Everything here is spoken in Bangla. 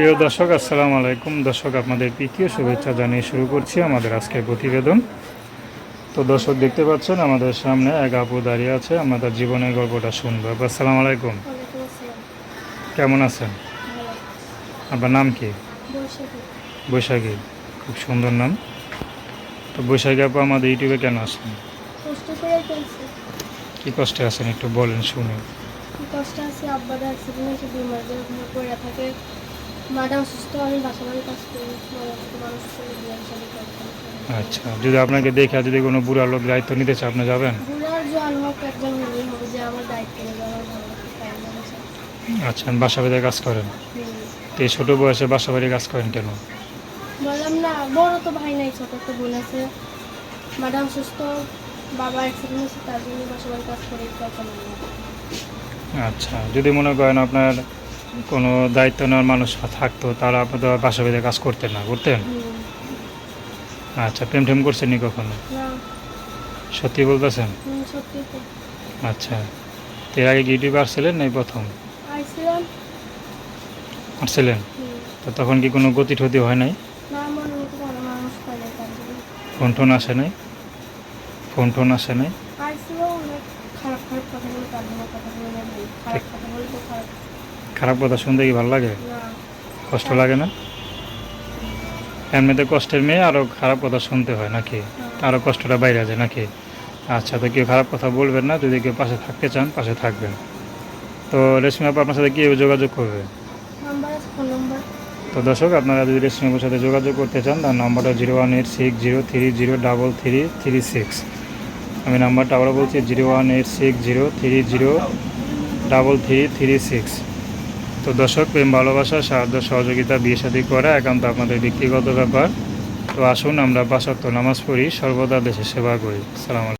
প্রিয় দর্শক আসসালামু আলাইকুম। দর্শক আপনাদের প্রীতীয় শুভেচ্ছা জানিয়ে শুরু করছি আমাদের আজকের প্রতিবেদন। তো দর্শক দেখতে পাচ্ছেন আমাদের সামনে এক আপু দাঁড়িয়ে আছে। আমাদের জীবনের গল্পটা শুনব। আসসালামু আলাইকুম। কেমন আছেন? আপনার নাম কি? বৈশাখী। খুব সুন্দর নাম। তো বৈশাখী আপু আমাদের ইউটিউবে কেন আসেন কী কষ্টে আছেন? একটু বলেন শুনি। কষ্ট আছে অ্যাক্সিডেন্ট পড়ে থাকে। মাটা অসুস্থ আমি বাসা বাড়ি কাজ করি মানুষ করে বিয়ে শাদি করতাম আচ্ছা যদি আপনাকে দেখে যদি কোনো বুড়া লোক দায়িত্ব নিতে চায় আপনি যাবেন। আচ্ছা বাসা বাড়িতে কাজ করেন। তো এই ছোটো বয়সে বাসা বাড়ি কাজ করেন কেন? বললাম না বড় তো ভাই নাই ছোট তো বোন আছে। ম্যাডাম সুস্থ বাবা অ্যাক্সিডেন্ট হয়েছে তার জন্য বাসা বাড়ি কাজ করে আচ্ছা যদি মনে করেন আপনার কোনো দায়িত্ব নেওয়ার মানুষ থাকতো তারা আপনি তো বাসা বাড়িতে কাজ করতেন না করতেন? আচ্ছা প্রেম টেম করছেন নি। কখনো সত্যি বলতেছেন আচ্ছা তো এর আগে ইউটিউবে আসছিলেন না প্রথম? আসছিলেন? তো তখন কি কোনো গতি টতি হয় নাই? ফোন টোন আসে নাই? ফোন টোন আসে নাই? আইছিল খারাপ খারাপ কথা বলে কথা বলে খারাপ কথা বলে তো খারাপ খারাপ কথা শুনতে কি ভালো লাগে? কষ্ট লাগে না? এমনিতে কষ্টের মেয়ে আরও খারাপ কথা শুনতে হয় নাকি? আরও কষ্টটা বাইরে যায় নাকি? আচ্ছা তো কেউ খারাপ কথা বলবেন না যদি কেউ পাশে থাকতে চান পাশে থাকবেন। তো রেশমি আপু আপনার সাথে কীভাবে যোগাযোগ করবে? তো দর্শক আপনারা যদি রেশমি আপুর সাথে যোগাযোগ করতে চান তার নাম্বারটা zero one eight six zero three zero double three three six. আমি নাম্বারটা আবার বলছি zero one eight six zero three zero double three three six. তো দর্শক, প্রেম, ভালোবাসা, সাহায্য, সহযোগিতা, বিয়ে শাদী করা একান্ত আপনাদের ব্যক্তিগত ব্যাপার। তো আসুন আমরা পাশাক্ত নামাজ পড়ি, সর্বদা দেশে সেবা করি। সালাম